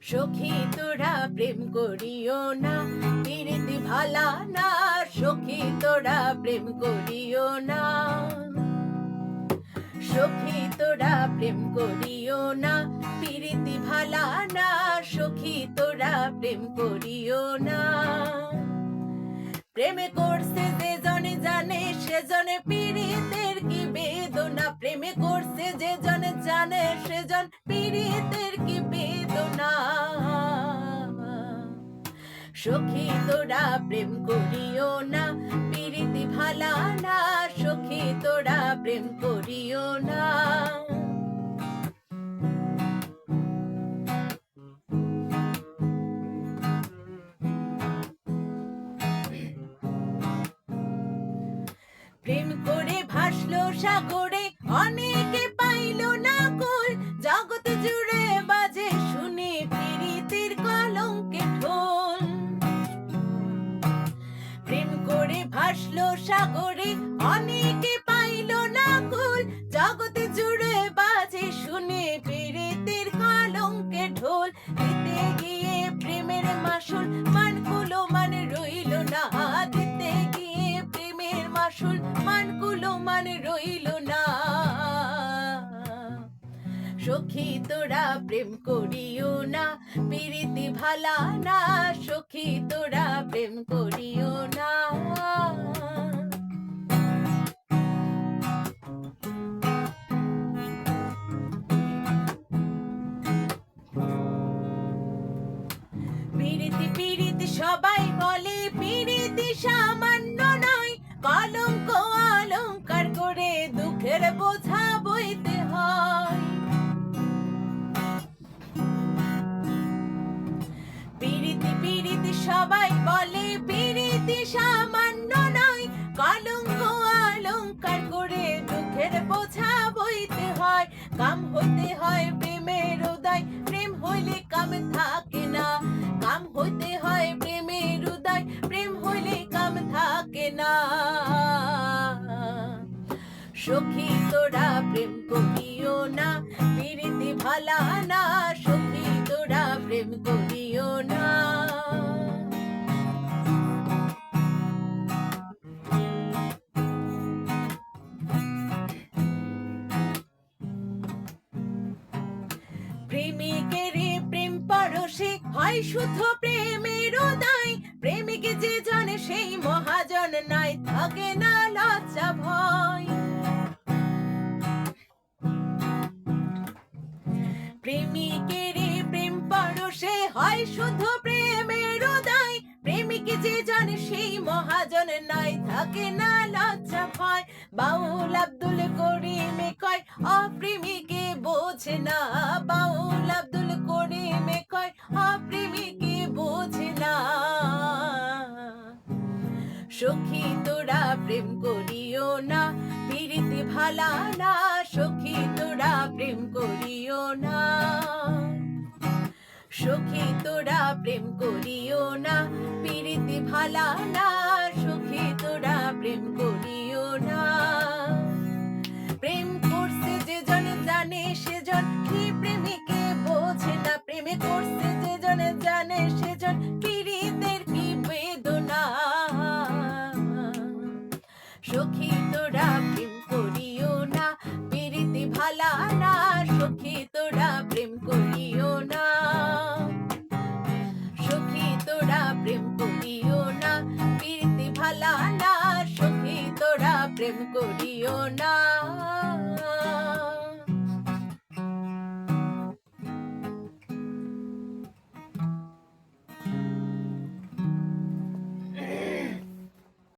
সখী, তোরা প্রেম করিও না। প্রীতি ভালা না, সখী, তোরা প্রেম করিও না। সখী, তোরা প্রেম করিও না। প্রীতি ভালা না, সখী, তোরা প্রেম করিও না। প্রেমে করছে যে জনে জানে সে জনে সখী তোরা প্রেম করিও না পীড়িতি ভালা না, সখী তোরা প্রেম করিও না। প্রেম করে ভাসলো সাগরে ভাসলো সাগরে, অনেকে পাইলো না কুল জগতে জুড়ে বাজে শুনে পীড়িতের কালঙ্কে ঢোল। দিতে গিয়ে প্রেমের মাসুল মান কুলো মান রইল না। দিতে গিয়ে প্রেমের মাসুল মান কুলো মান রইল সখী তোরা প্রেম করিও না। প্রীতি ভালা না সখী তোরা প্রেম করিও না। সবাই বলে পিরিতি সামান্য নয়, কলঙ্ক অলঙ্কার করে দুঃখের বোঝা বইতে হয়। কাম হতে হয় প্রেমের উদয়, প্রেম হইলে কাম থাকে না। কাম হইতে হয় প্রেমের উদয়, প্রেম হইলে কাম থাকে না। সখী তোরা প্রেম করিও না প্রীতি ভালা না। সখী তোরা প্রেম করিও না। প্রেমিকের প্রেম পরশে হয় শুদ্ধ প্রেমের উদয়। প্রেমিক যে জানে সেই মহাজন নাই, থাকে না লজ্জা ভয়। প্রেমিকের প্রেম পরশে হয় শুধু প্রেমের উদয়। প্রেমিক যে জানে সেই মহাজন নাই, থাকে না লজ্জা ভয়। বাউল আব্দুল করিমে কয়, অপ্রেমিকে বোঝে না বাউল তোরা প্রেম করিও না প্রীতি ভালা না সখী তোরা প্রেম করিও না। সখী তোরা প্রেম করিও না প্রীতি ভালা না সখী তোরা প্রেম করিও না। প্রেম করছে যে জন জানে সেজন, কি প্রেমিকে বোঝে না। প্রেমে করছে যে জন জানে সেজন ভালা না সখী তোরা প্রেম করিও না। সখী তোরা প্রেম করিও না। তোরা প্রেম করিও না।